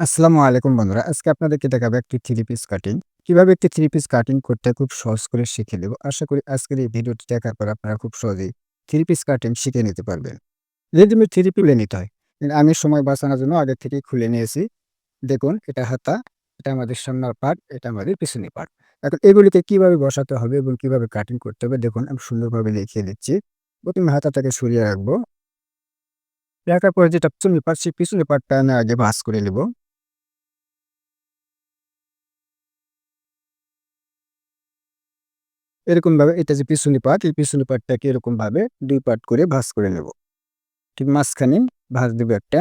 আসসালামু আলাইকুম বন্ধুরা। আজকে আপনাদেরকে দেখাবো একটি থ্রি পিস কাটিং। কীভাবে একটি থ্রি পিস কাটিং করতে খুব সহজ করে শিখে দেব। আশা করি আজকের এই ভিডিওটি দেখার পর আপনারা খুব সহজেই থ্রি পিস কাটিং শিখে নিতে পারবেন। রেডিমেড থ্রি পিস নিতে হয়। আমি সময় বাঁচানোর জন্য আগে থেকেই খুলে নিয়েছি। দেখুন এটা হাতা, এটা আমাদের সামনের পার্ট, এটা আমাদের পিছনের পার্ট। এখন এগুলিকে কীভাবে বসাতে হবে এবং কীভাবে কাটিং করতে হবে দেখুন আমি সুন্দরভাবে দেখিয়ে দিচ্ছি। প্রথমে হাতাটাকে সরিয়ে রাখব। রাখার পরে যেটা পিছনের পার্ট সেই পিছনের পার্টটা আমি আগে ভাঁজ করে নেব। এরকমভাবে এটা যে পিছনি পাট এই পিছনি পার্টটাকে এরকমভাবে দুই পাট করে ভাঁজ করে নেব। ঠিক মাঝখানে ভাঁজ দেব একটা।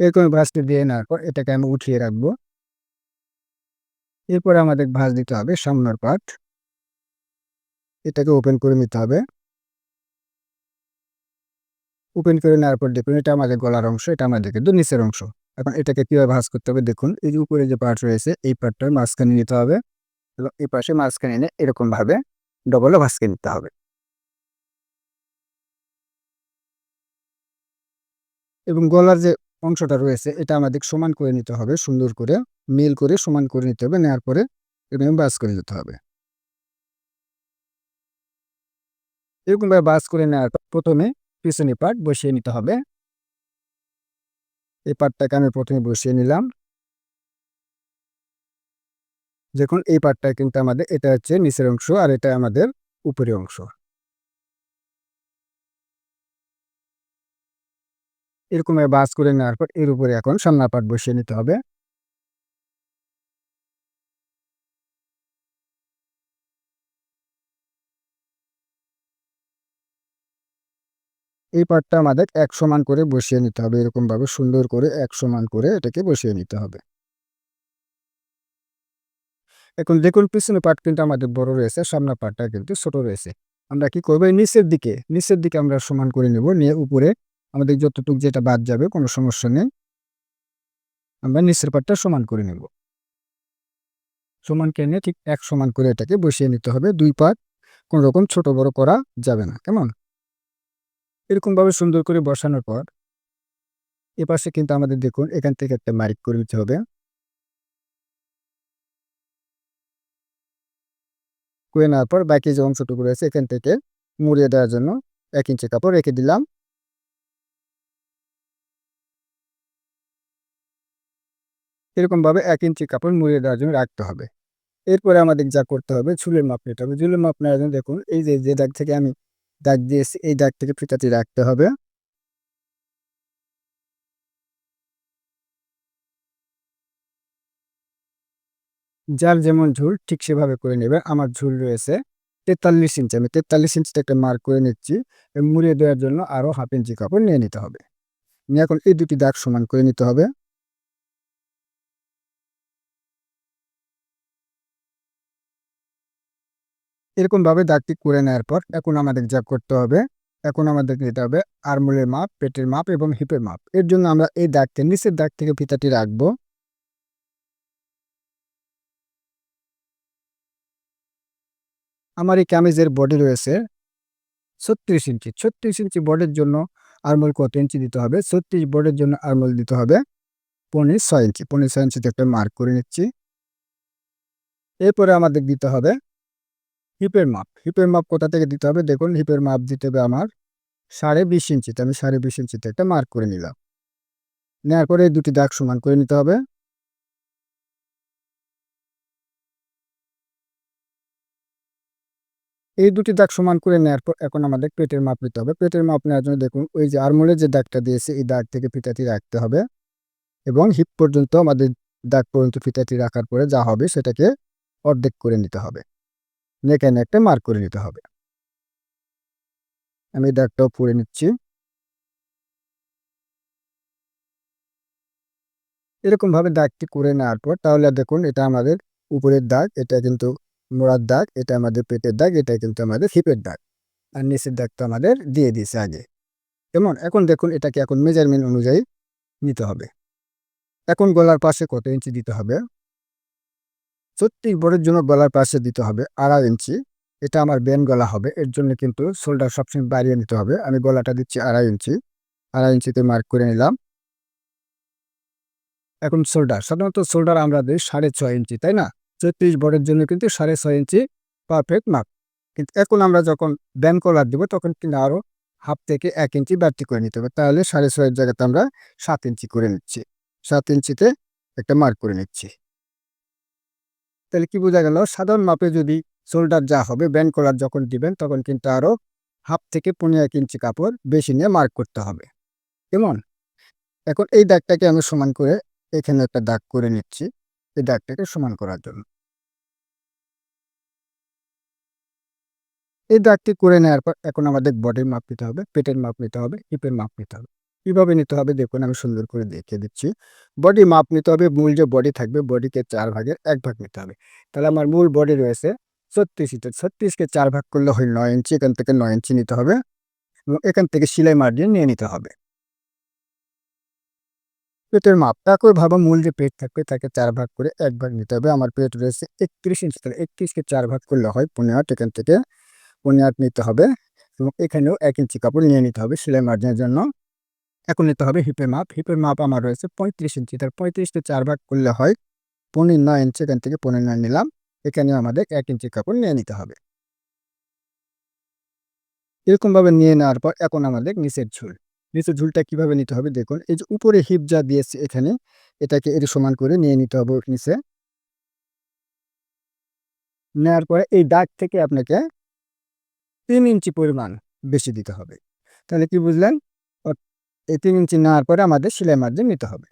এরকম ভাঁজটা দিয়ে নেওয়ার পর এটাকে আমি উঠিয়ে রাখব। এরপরে আমাদের ভাঁজ দিতে হবে সামনের পাট এটাকে ওপেন করে নিতে হবে। ওপেন করে নেওয়ার পর দেখুন এটা আমাদের গলার অংশ, এটা আমাদের কিন্তু নিচের অংশ। এখন এটাকে কীভাবে ভাঁজ করতে হবে দেখুন এই যে উপরে যে পার্ট রয়েছে এই পার্টটার মাঝখানে নিতে হবে এবং এই পাশে মাঝখানে এনে এরকমভাবে ডবলও ভাঁজকে নিতে হবে। এবং গলার যে অংশটা রয়েছে এটা আমাদের সমান করে নিতে হবে সুন্দর করে মিল করে সমান করে নিতে হবে নেওয়ার পরে এরকম বাস করে নিতে হবে এরকমভাবে বাস করে নেওয়ার পর প্রথমে পিছনে পার্ট বসিয়ে নিতে হবে। এই পার্টটাকে আমি প্রথমে বসিয়ে নিলাম। দেখুন, এই পার্টটা কিন্তু আমাদের, এটা হচ্ছে নিচের অংশ আর এটা আমাদের উপরের অংশ। এরকম বাস করে নেওয়ার পর এর উপরে এখন সামনা পাট বসিয়ে নিতে হবে। এই পাটটা আমাদের এক সমান করে বসিয়ে নিতে হবে। এরকমভাবে সুন্দর করে এক সমান করে এটাকে বসিয়ে নিতে হবে। এখন দেখুন, পিছনে পাট কিন্তু আমাদের বড় রয়েছে, সামনের পাটটা কিন্তু ছোট রয়েছে। আমরা কি করব? নিচের দিকে নিচের দিকে আমরা সমান করে নেব, নিয়ে উপরে আমাদের যতটুকু যেটা বাদ যাবে, কোনো সমস্যা নেই। আমরা নিচের পাটটা সমান করে নেব। সমান কেনে ঠিক এক সমান করে এটাকে বসিয়ে নিতে হবে। দুই পাট কোনো রকম ছোট বড় করা যাবে না। কেমন? এরকমভাবে সুন্দর করে বসানোর পর এপাশে কিন্তু আমাদের দেখুন, এখান থেকে একটা মাইক করে নিতে হবে। করে নেওয়ার পর বাকি যে অংশটুকু রয়েছে এখান থেকে মুড়িয়ে দেওয়ার জন্য এক ইঞ্চি কাপড় রেখে দিলাম। এরকমভাবে এক ইঞ্চি কাপড় মুড়িয়ে দেওয়ার জন্য রাখতে হবে। এরপরে আমাদের যা করতে হবে, চুলের মাপ নিতে হবে। চুলের মাপ নেওয়ার জন্য দেখুন, এই যে যে দাগ থেকে আমি দাগ দিয়েছি এই দাগ থেকে ফিতাটি রাখতে হবে। যার যেমন ঝুল, ঠিক সেভাবে করে নেবে। আমার ঝুল রয়েছে তেতাল্লিশ ইঞ্চি। আমি তেতাল্লিশ ইঞ্চিতে একটা মার্ক করে নিচ্ছি। মুড়িয়ে দেওয়ার জন্য আরও হাফ ইঞ্চি কাপড় নিয়ে নিতে হবে। নিয়ে এখন এই দুটি দাগ সমান করে নিতে হবে। এরকমভাবে দাগটি করে নেওয়ার পর এখন আমাদের যা করতে হবে, এখন আমাদের নিতে হবে আরমোলের মাপ, পেটের মাপ এবং হিপের মাপ। এর জন্য আমরা এই দাগটি নিচের দাগ থেকে ফিতাটি রাখব। আমার এই ক্যামেজের বডি রয়েছে ছত্রিশ ইঞ্চি। ছত্রিশ ইঞ্চি বডির জন্য আরমোল কত ইঞ্চি দিতে হবে? ছত্রিশ বডির জন্য আরমোল দিতে হবে পনেরো ছয় ইঞ্চি। পনেরো ছয় ইঞ্চিতে একটা মার্ক করে নিচ্ছি। এরপরে আমাদের দিতে হবে হিপের মাপ। হিপের মাপ কোথা থেকে দিতে হবে? দেখুন, হিপের মাপ দিতে হবে আমার সাড়ে বিশ ইঞ্চিতে। আমি সাড়ে বিশ ইঞ্চিতে একটা মার্ক করে নিলাম। নেওয়ার পরে দুটি দাগ সমান করে নিতে হবে। এই দুটি দাগ সমান করে নেওয়ার পর এখন আমাদের পেটের মাপ নিতে হবে। পেটের মাপ নেওয়ার জন্য দেখুন, ওই যে আরমোলের যে দাগটা দিয়েছে, এই দাগ থেকে ফিতাটি রাখতে হবে এবং হিপ পর্যন্ত আমাদের দাগ পর্যন্ত ফিতাটি রাখার পরে যা হবে সেটাকে অর্ধেক করে নিতে হবে। এখানে একটা মার্ক করে নিতে হবে। আমি দাগটাও পরে নিচ্ছি। এরকমভাবে দাগটি করে নেওয়ার পর তাহলে দেখুন এটা আমাদের উপরের দাগ, এটা কিন্তু মোড়ার দাগ, এটা আমাদের পেটের দাগ, এটা কিন্তু আমাদের হিপের দাগ। আর নিচের দাগ তো আমাদের দিয়ে দিয়েছে আগে। কেমন? এখন দেখুন এটাকে এখন মেজারমেন্ট অনুযায়ী নিতে হবে। এখন গলার পাশে কত ইঞ্চি দিতে হবে? ছত্রিশ বড়ের জন্য গলার পাশে দিতে হবে আড়াই ইঞ্চি। এটা আমার বেন গলা হবে, এর জন্য কিন্তু শোল্ডার সবসময় বাড়িয়ে নিতে হবে। আমি গলাটা দিচ্ছি আড়াই ইঞ্চি, আড়াই ইঞ্চিতে মার্ক করে নিলাম। এখন শোল্ডার, সাধারণত শোল্ডার আমরা দিই সাড়ে ছয় ইঞ্চি, তাই না? চৌত্রিশ বরের জন্য কিন্তু সাড়ে ছয় ইঞ্চি পারফেক্ট মাপ কিন্তু এখন আমরা যখন ব্যান কলার দিব, তখন কিন্তু আরও হাফ থেকে এক ইঞ্চি বাড়তি করে নিতে হবে। তাহলে সাড়ে ছয়ের জায়গাতে আমরা সাত ইঞ্চি করে নিচ্ছি। সাত ইঞ্চিতে একটা মার্ক করে নিচ্ছি। তাহলে কি বোঝা গেল? সাধারণ মাপে যদি শোল্ডার যা হবে, ব্যান্ড কলার যখন দিবেন, তখন কিন্তু আরও হাফ থেকে পনেরো এক ইঞ্চি কাপড় বেশি নিয়ে মার্ক করতে হবে। কেমন? এখন এই দাগটাকে আমি সমান করে এখানে একটা দাগ করে নিচ্ছি, এই দাগটাকে সমান করার জন্য। এই দাগটি করে নেওয়ার পর এখন আমাদের বডির মাপ নিতে হবে, পেটের মাপ নিতে হবে হিপের মাপ নিতে হবে। কীভাবে নিতে হবে? দেখুন, আমি সুন্দর করে দেখিয়ে দিচ্ছি। বডি মাপ নিতে হবে, মূল যে বডি থাকবে বডিকে চার ভাগের এক ভাগ নিতে হবে। তাহলে আমার মূল বডি রয়েছে ছত্রিশ ইঞ্চি। ছত্রিশকে চার ভাগ করলে হয় নয় ইঞ্চি, এখান থেকে নয় ইঞ্চি নিতে হবে এবং এখান থেকে সেলাই মার্জিন নিয়ে নিতে হবে। পেটের মাপ একইভাবে মূল যে পেট থাকবে, তাকে চার ভাগ করে এক ভাগ নিতে হবে। আমার পেট রয়েছে একত্রিশ ইঞ্চি, তাহলে একত্রিশকে চার ভাগ করলে হয় পনেরো আট, এখান থেকে পনেরো আট নিতে হবে এবং এখানেও এক ইঞ্চি কাপড় নিয়ে নিতে হবে সেলাই মার্জিনের জন্য। এখন নিতে হবে হিপের মাপ হিপের মাপ আমার রয়েছে পঁয়ত্রিশ ইঞ্চি। তার পঁয়ত্রিশকে চার ভাগ করলে হয় পনেরো নয় ইঞ্চি। এখান থেকে পনেরো নয় নিলাম। এখানে আমাদের এক ইঞ্চি কাপড় নিয়ে নিতে হবে। এরকমভাবে নিয়ে নেওয়ার পর এখন আমাদের নিচের ঝুল। নিচের ঝুলটা কীভাবে নিতে হবে দেখুন, এই যে উপরে হিপ যা দিয়েছে এখানে, এটাকে এর সমান করে নিয়ে নিতে হবে নিচে। নেওয়ার পরে এই দাগ থেকে আপনাকে তিন ইঞ্চি পরিমাণ বেশি দিতে হবে। তাহলে কি বুঝলেন? এই তিন ইঞ্চি নেওয়ার পরে আমাদের সেলাই মার্জিন নিতে হবে।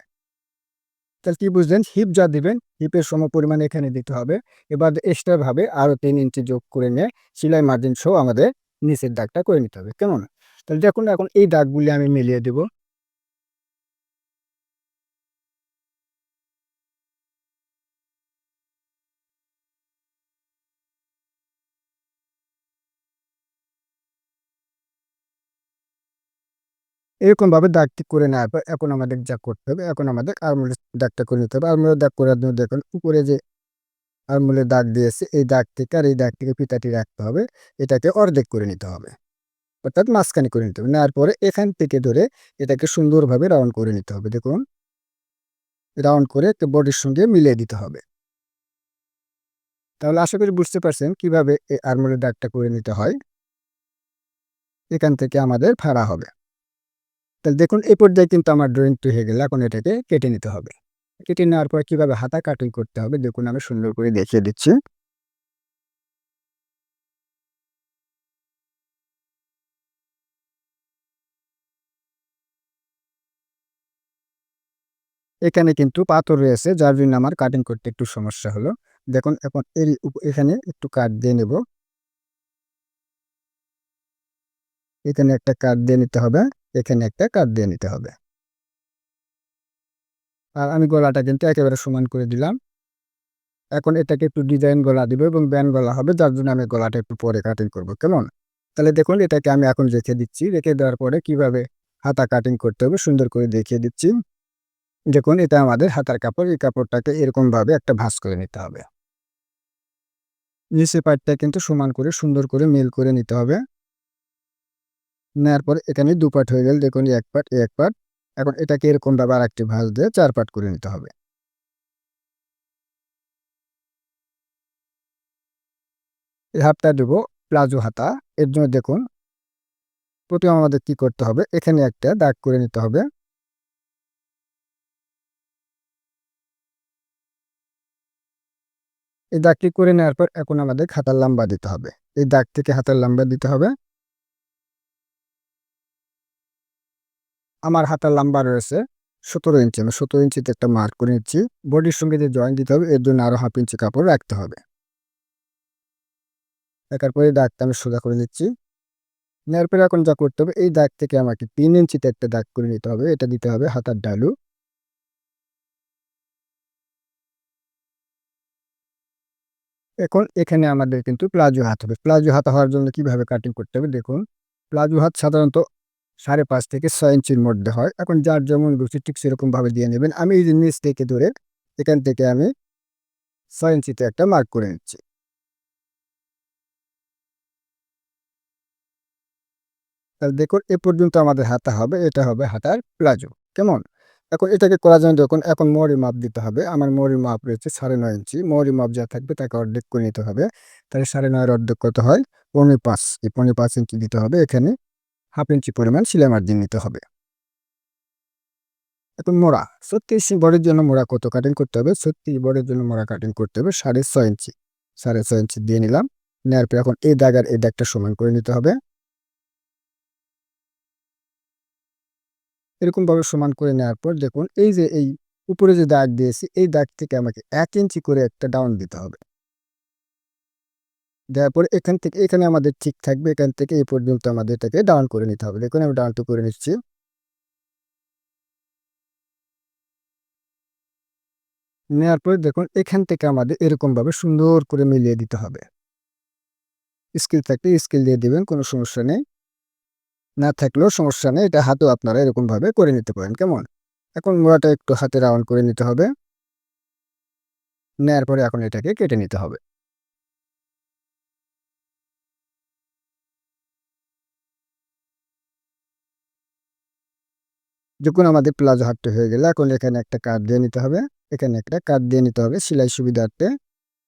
তাহলে কী বুঝলেন? হিপ যা দিবেন হিপের সম পরিমাণ এখানে দিতে হবে। এবার এক্সট্রাভাবে আরও তিন ইঞ্চি যোগ করে নিয়ে সেলাই মার্জিন সহ আমাদের নিচের দাগটা করে নিতে হবে। কেমন? তাহলে দেখুন, এখন এই দাগগুলি আমি মিলিয়ে দেব। এরকমভাবে দাগটি করে নেওয়ার পর এখন আমাদের যা করতে হবে, এখন আমাদের আরমুলের দাগটা করে নিতে হবে। আরমুলের দাগ করার জন্য দেখুন, উপরে যে আরমুলের দাগ দিয়েছে, এই দাগ থেকে আর এই দাগ থেকে পিতাটি রাখতে হবে। এটাকে অর্ধেক করে নিতে হবে, অর্থাৎ মাঝখানে করে নিতে হবে। নেওয়ার পরে এখান থেকে ধরে এটাকে সুন্দরভাবে রাউন্ড করে নিতে হবে, দেখুন। রাউন্ড করে একটা বডির সঙ্গে মিলিয়ে দিতে হবে। তাহলে আশা করি বুঝতে পারছেন কীভাবে এই আরমোলের দাগটা করে নিতে হয়। এখান থেকে আমাদের ফাড়া হবে। তাহলে দেখুন, এই পর্যায়ে কিন্তু আমার ড্রয়িং তো হয়ে গেলে। এখন এটাকে কেটে নিতে হবে। কেটে নেওয়ার পর কীভাবে হাতা কাটিং করতে হবে, দেখুন আমি সুন্দর করে দেখিয়ে দিচ্ছি। এখানে কিন্তু পাথর রয়েছে, যার জন্য আমার কাটিং করতে একটু সমস্যা হলো। দেখুন, এখন এর এখানে একটু কাট দিয়ে নেব। এখানে একটা কাট দিয়ে নিতে হবে। এখানে একটা কাট দিয়ে নিতে হবে। আর আমি গলাটা কিন্তু একেবারে সমান করে দিলাম। এখন এটাকে একটু ডিজাইন গলা দিব এবং ব্যান গলা হবে, যার জন্য আমি গলাটা একটু পরে কাটিং করব, কেমন? তাহলে দেখুন, এটাকে আমি এখন রেখে দিচ্ছি। রেখে দেওয়ার পরে কীভাবে হাতা কাটিং করতে হবে সুন্দর করে দেখিয়ে দিচ্ছি। দেখুন, এটা আমাদের হাতার কাপড়, এই কাপড়টাকে এরকমভাবে একটা ভাঁজ করে নিতে হবে। নিচে পাটটা কিন্তু সমান করে, সুন্দর করে মেল করে নিতে হবে। নেওয়ার পর এখানে দু পাট হয়ে গেল। দেখুন, এক পাট এক পাট এখন এটাকে এরকমভাবে আর একটি ভাঁজ দিয়ে চার পাট করে নিতে হবে। এই হাতটা দেবো প্লাজো হাতা। এর জন্য দেখুন, প্রথমে আমাদের কি করতে হবে? এখানে একটা দাগ করে নিতে হবে। এই দাগটি করে নেওয়ার পর এখন আমাদের হাতার লম্বা দিতে হবে। এই দাগ থেকে হাতার লম্বা দিতে হবে। আমার হাতার লম্বা রয়েছে সতেরো ইঞ্চি আমি সতেরো ইঞ্চিতে একটা মার্ক করে নিচ্ছি। বডির সঙ্গে যে জয়েন্ট দিতে হবে, এর জন্য আরও হাফ ইঞ্চি কাপড় রাখতে হবে। দেখার পরে দাগটা আমি সোজা করে নিচ্ছি। নেওয়ার পরে এখন যা করতে হবে, এই দাগ থেকে আমাকে তিন ইঞ্চিতে একটা দাগ করে নিতে হবে। এটা দিতে হবে হাতার ডালু। এখন এখানে আমাদের কিন্তু প্লাজো হাত হবে। প্লাজো হাত হওয়ার জন্য কীভাবে কাটিং করতে হবে, দেখুন। প্লাজো হাত সাধারণত সাড়ে পাঁচ থেকে ছয় ইঞ্চির মধ্যে হয়। এখন যার যেমন রুচি ঠিক সেরকমভাবে দিয়ে নেবেন। আমি এই যে নিচ থেকে ধরে এখান থেকে আমি ছয় ইঞ্চিতে একটা মার্ক করে নিচ্ছি। তাহলে দেখুন, এ পর্যন্ত আমাদের হাতা হবে, এটা হবে হাতার প্লাজো। কেমন? এখন এটাকে করা যায় দেখুন, এখন মরি মাপ দিতে হবে। আমার মরি মাপ রয়েছে সাড়ে নয় ইঞ্চি। মোহরি মাপ যা থাকবে তাকে অর্ধেক করে নিতে হবে। তাহলে সাড়ে নয়ের অর্ধেক কত হয়? পনেরো পাঁচ। এই পনেরো পাঁচ ইঞ্চি দিতে হবে এখানে। হাফ ইঞ্চি পরিমাণ সিলাই মার্জিন নিতে হবে। এখন মোড়া, ছত্রিশ বরের জন্য মোড়া কত কাটিং করতে হবে? ছত্রিশ বরের জন্য মোড়া কাটিং করতে হবে সাড়ে ছয় ইঞ্চি। সাড়ে ছয় ইঞ্চি দিয়ে নিলাম। নেওয়ার পর এখন এই দাগার এই দাগটা সমান করে নিতে হবে। এরকমভাবে সমান করে নেওয়ার পর দেখুন, এই যে এই উপরে যে দাগ দিয়েছি, এই দাগ থেকে আমাকে এক ইঞ্চি করে একটা ডাউন দিতে হবে। দেওয়ার পর এখান থেকে, এখানে আমাদের ঠিক থাকবে, এখান থেকে এই পর্যন্ত আমাদের এটাকে ডাউন করে নিতে হবে। দেখুন, আমি ডাউনটু করে নিচ্ছি। নেওয়ার পর দেখুন, এখান থেকে আমাদের এরকমভাবে সুন্দর করে মিলিয়ে দিতে হবে। স্কিল থাকলে স্কিল দিয়ে দিবেন, কোনো সমস্যা নেই। না থাকলেও সমস্যা নেই, এটা হাতেও আপনারা এরকমভাবে করে নিতে পারেন, কেমন? এখন মোড়াটা একটু হাতে রাউন্ড করে নিতে হবে। নেয়ার পরে এখন এটাকে কেটে নিতে হবে। যখন আমাদের প্লাজো হাটটা হয়ে গেলে, এখন এখানে একটা কাট দিয়ে নিতে হবে। এখানে একটা কাট দিয়ে নিতে হবে সেলাই সুবিধার্থে।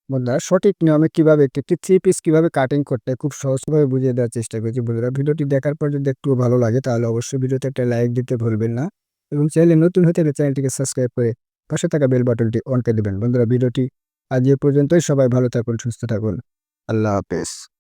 বন্ধুরা, সঠিক নিয়মে কীভাবে একটি একটি থ্রি পিস কীভাবে কাটিং করতে খুব সহজভাবে বুঝিয়ে দেওয়ার চেষ্টা করেছি। বন্ধুরা, ভিডিওটি দেখার পর যদি একটু ভালো লাগে তাহলে অবশ্যই ভিডিওতে একটা লাইক দিতে ভুলবেন না। এবং চ্যানেলে নতুন হতে চ্যানেলটিকে সাবস্ক্রাইব করে পাশে থাকা বেল বাটনটি অন করে দেবেন। বন্ধুরা, ভিডিওটি আজ এ পর্যন্তই। সবাই ভালো থাকুন, সুস্থ থাকুন। আল্লাহ হাফেজ।